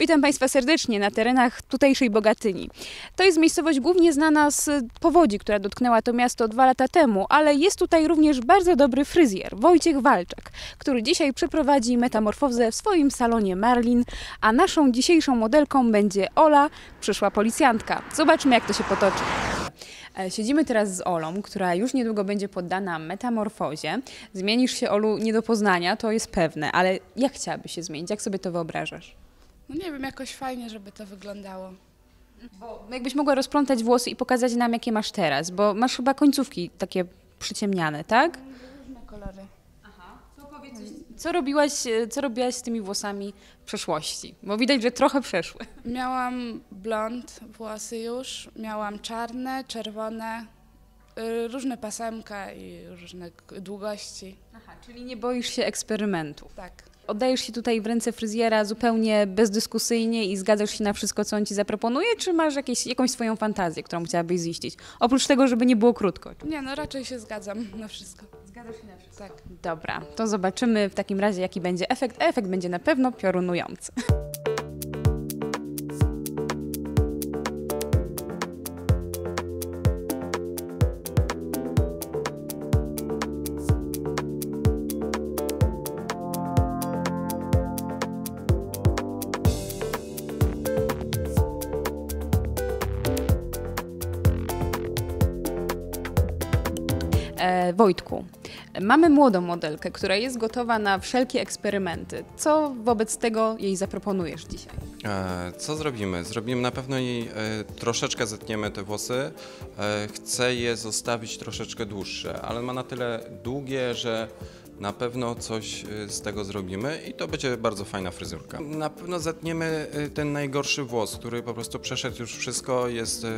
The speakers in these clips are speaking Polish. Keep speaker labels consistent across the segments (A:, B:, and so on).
A: Witam Państwa serdecznie na terenach tutejszej Bogatyni. To jest miejscowość głównie znana z powodzi, która dotknęła to miasto dwa lata temu, ale jest tutaj również bardzo dobry fryzjer, Wojciech Walczak, który dzisiaj przeprowadzi metamorfozę w swoim salonie Marlin, a naszą dzisiejszą modelką będzie Ola, przyszła policjantka. Zobaczmy jak to się potoczy. E, Siedzimy teraz z Olą, która już niedługo będzie poddana metamorfozie. Zmienisz się, Olu, nie do poznania, to jest pewne, ale jak chciałabyś się zmienić? Jak sobie to wyobrażasz?
B: No nie wiem, jakoś fajnie, żeby to wyglądało.
A: Bo jakbyś mogła rozplątać włosy i pokazać nam, jakie masz teraz, bo masz chyba końcówki takie przyciemniane, tak?
B: Różne kolory.
A: Co robiłaś, e, co robiłaś z tymi włosami w przeszłości? Bo widać, że trochę przeszły.
B: Miałam blond włosy już, miałam czarne, czerwone, różne pasemka i różne długości.
A: Aha, czyli nie boisz się eksperymentów.
B: Tak.
A: Oddajesz się tutaj w ręce fryzjera zupełnie bezdyskusyjnie i zgadzasz się na wszystko, co on ci zaproponuje, czy masz jakieś, jakąś swoją fantazję, którą chciałabyś ziścić? Oprócz tego, żeby nie było krótko.
B: Nie, no raczej się zgadzam na wszystko.
A: Zgadzasz się na wszystko?
B: Tak.
A: Dobra, to zobaczymy w takim razie, jaki będzie efekt. Efekt będzie na pewno piorunujący. Wojtku, mamy młodą modelkę, która jest gotowa na wszelkie eksperymenty. Co wobec tego jej zaproponujesz dzisiaj?
C: E, Co zrobimy? Zrobimy na pewno jej e, troszeczkę zetniemy te włosy. E, Chcę je zostawić troszeczkę dłuższe, ale ma na tyle długie, że na pewno coś e, z tego zrobimy i to będzie bardzo fajna fryzurka. Na pewno zetniemy e, ten najgorszy włos, który po prostu przeszedł już wszystko, jest e,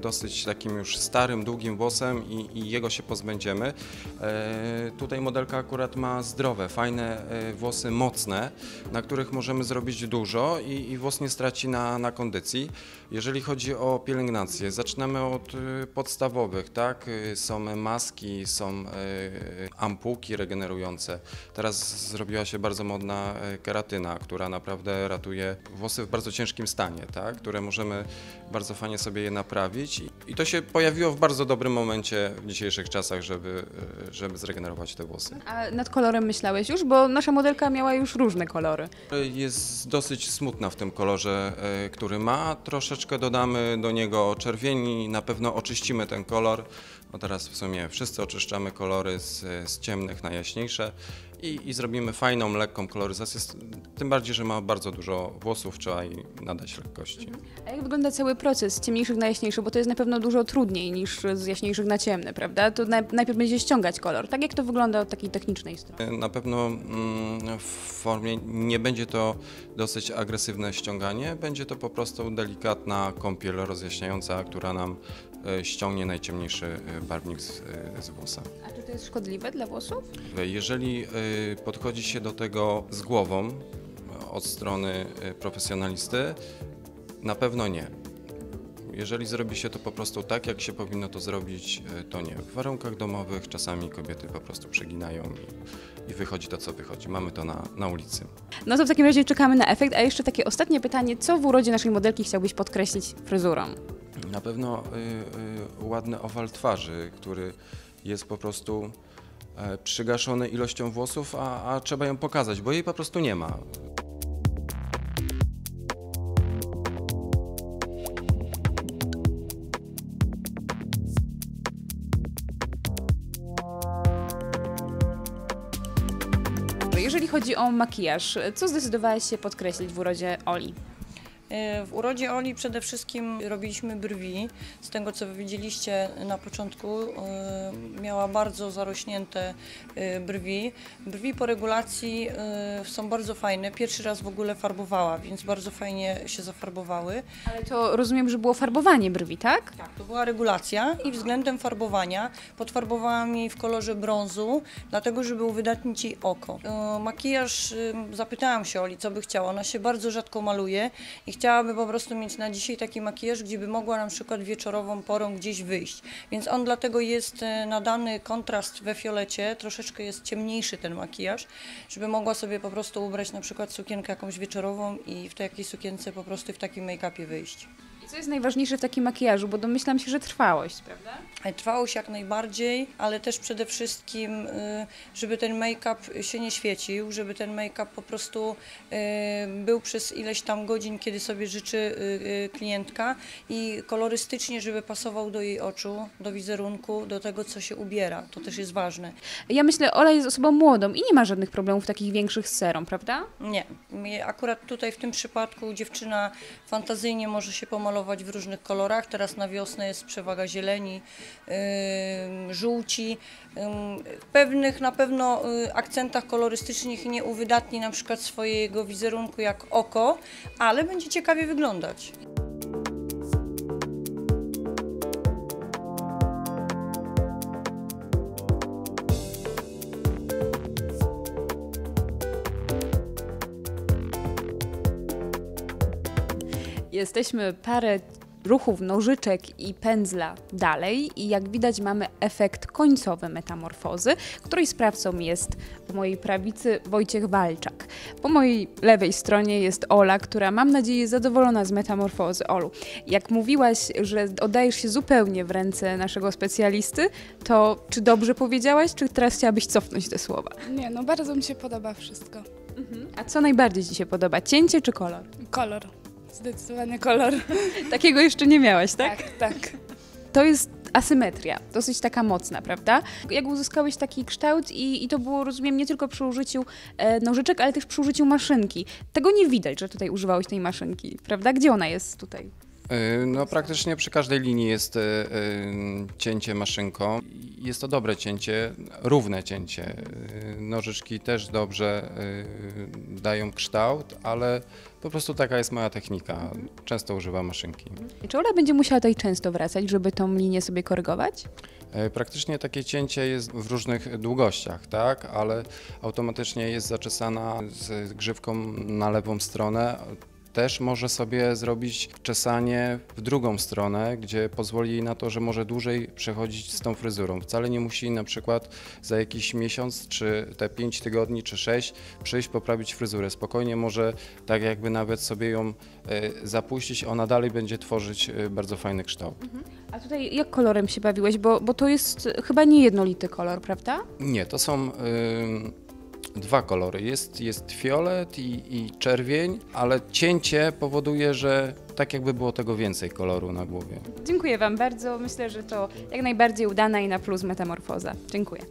C: dosyć takim już starym, długim włosem i, i jego się pozbędziemy. E, Tutaj modelka akurat ma zdrowe, fajne włosy, mocne, na których możemy zrobić dużo i, i włos nie straci na, na kondycji. Jeżeli chodzi o pielęgnację, zaczynamy od y, podstawowych, tak? Y, Są maski, są y, ampułki regenerujące. Teraz zrobiła się bardzo modna y, keratyna, która naprawdę ratuje włosy w bardzo ciężkim stanie, tak? Które możemy bardzo fajnie sobie je naprawić. I- to się pojawiło w bardzo dobrym momencie w dzisiejszych czasach, żeby, y, żeby zregenerować te włosy.
A: A nad kolorem myślałeś już? Bo nasza modelka miała już różne kolory.
C: Jest dosyć smutna w tym kolorze, e, który ma. Troszeczkę dodamy do niego czerwieni, na pewno oczyścimy ten kolor. No teraz w sumie wszyscy oczyszczamy kolory z, z ciemnych na jaśniejsze i, i zrobimy fajną, lekką koloryzację. Tym bardziej, że ma bardzo dużo włosów, trzeba jej nadać lekkości.
A: A jak wygląda cały proces z ciemniejszych na jaśniejsze? Bo to jest na pewno dużo trudniej niż z jaśniejszych na ciemne, prawda? To naj- najpierw będzie ściągać kolor. Tak jak to wygląda od takiej technicznej strony?
C: Na pewno mm, w formie nie będzie to dosyć agresywne ściąganie, będzie to po prostu delikatna kąpiel rozjaśniająca, która nam ściągnie najciemniejszy e, barwnik z, e, z włosa.
A: A czy to jest szkodliwe dla włosów?
C: Jeżeli podchodzi się do tego z głową od strony profesjonalisty, na pewno nie. Jeżeli zrobi się to po prostu tak, jak się powinno to zrobić, to nie. W warunkach domowych czasami kobiety po prostu przeginają i, i wychodzi to, co wychodzi. Mamy to na, na ulicy.
A: No to w takim razie czekamy na efekt. A jeszcze takie ostatnie pytanie. Co w urodzie naszej modelki chciałbyś podkreślić fryzurą?
C: Na pewno y, y, ładny owal twarzy, który jest po prostu e, przygaszony ilością włosów, a, a trzeba ją pokazać, bo jej po prostu nie ma.
A: Jeżeli chodzi o makijaż, co zdecydowałaś się podkreślić w urodzie Oli?
D: E, W urodzie Oli przede wszystkim robiliśmy brwi. Z tego co widzieliście na początku, e, miała bardzo zarośnięte e, brwi. Brwi po regulacji są bardzo fajne. Pierwszy raz w ogóle farbowała, więc bardzo fajnie się zafarbowały.
A: Ale to rozumiem, że było farbowanie brwi, tak?
D: Tak, to była regulacja i względem farbowania podfarbowałam jej w kolorze brązu, dlatego żeby uwydatnić jej oko. Makijaż, zapytałam się Oli, co by chciała. Ona się bardzo rzadko maluje i chciałaby po prostu mieć na dzisiaj taki makijaż, gdzie by mogła na przykład wieczorową porą gdzieś wyjść. Więc on dlatego jest e, nadany dany kontrast we fiolecie, troszeczkę jest ciemniejszy ten makijaż, żeby mogła sobie po prostu ubrać na przykład sukienkę jakąś wieczorową i w takiej sukience po prostu w takim make-upie wyjść.
A: I co jest najważniejsze w takim makijażu? Bo domyślam się, że trwałość, prawda?
D: E, Trwałość jak najbardziej, ale też przede wszystkim, y, żeby ten make-up się nie świecił, żeby ten make-up po prostu y, był przez ileś tam godzin, kiedy sobie życzy y, klientka i kolorystycznie, żeby pasował do jej oczu, do wizerunku, do tego, co się ubiera. To też jest ważne.
A: Ja myślę, Ola jest osobą młodą i nie ma żadnych problemów takich większych z serą, prawda?
D: Nie. Akurat tutaj w tym przypadku dziewczyna fantazyjnie może się pomalować w różnych kolorach. Teraz na wiosnę jest przewaga zieleni, żółci. Pewnych na pewno y, akcentach kolorystycznych nie uwydatni na przykład swojego wizerunku jak oko, ale będzie ciekawie wyglądać.
A: Jesteśmy parę ruchów nożyczek i pędzla dalej i jak widać mamy efekt końcowy metamorfozy, której sprawcą jest po mojej prawicy Wojciech Walczak. Po mojej lewej stronie jest Ola, która mam nadzieję jest zadowolona z metamorfozy. Olu, jak mówiłaś, że oddajesz się zupełnie w ręce naszego specjalisty, to czy dobrze powiedziałaś, czy teraz chciałabyś cofnąć te słowa?
B: Nie, no bardzo mi się podoba wszystko.
A: A co najbardziej Ci się podoba, cięcie czy kolor?
B: Kolor. Zdecydowanie kolor.
A: Takiego jeszcze nie miałaś, tak?
B: Tak, tak.
A: To jest asymetria, dosyć taka mocna, prawda? Jak uzyskałeś taki kształt i, i to było, rozumiem, nie tylko przy użyciu e, nożyczek, ale też przy użyciu maszynki. Tego nie widać, że tutaj używałeś tej maszynki, prawda? Gdzie ona jest tutaj?
C: Y, No praktycznie przy każdej linii jest y, y, cięcie maszynką. Jest to dobre cięcie, równe cięcie. Nożyczki też dobrze dają kształt, ale po prostu taka jest moja technika. Często używam maszynki.
A: Czy Ola będzie musiała tutaj często wracać, żeby tą linię sobie korygować?
C: Praktycznie takie cięcie jest w różnych długościach, tak, ale automatycznie jest zaczesana z grzywką na lewą stronę. Też może sobie zrobić czesanie w drugą stronę, gdzie pozwoli jej na to, że może dłużej przechodzić z tą fryzurą. Wcale nie musi na przykład za jakiś miesiąc, czy te 5 tygodni, czy 6 przyjść poprawić fryzurę. Spokojnie może tak jakby nawet sobie ją e, zapuścić, ona dalej będzie tworzyć e, bardzo fajny kształt.
A: A tutaj jak kolorem się bawiłeś? Bo, bo to jest chyba nie jednolity kolor, prawda?
C: Nie, to są ym, dwa kolory. Jest, jest fiolet i, i czerwień, ale cięcie powoduje, że tak jakby było tego więcej koloru na głowie.
A: Dziękuję Wam bardzo. Myślę, że to jak najbardziej udana i na plus metamorfoza. Dziękuję.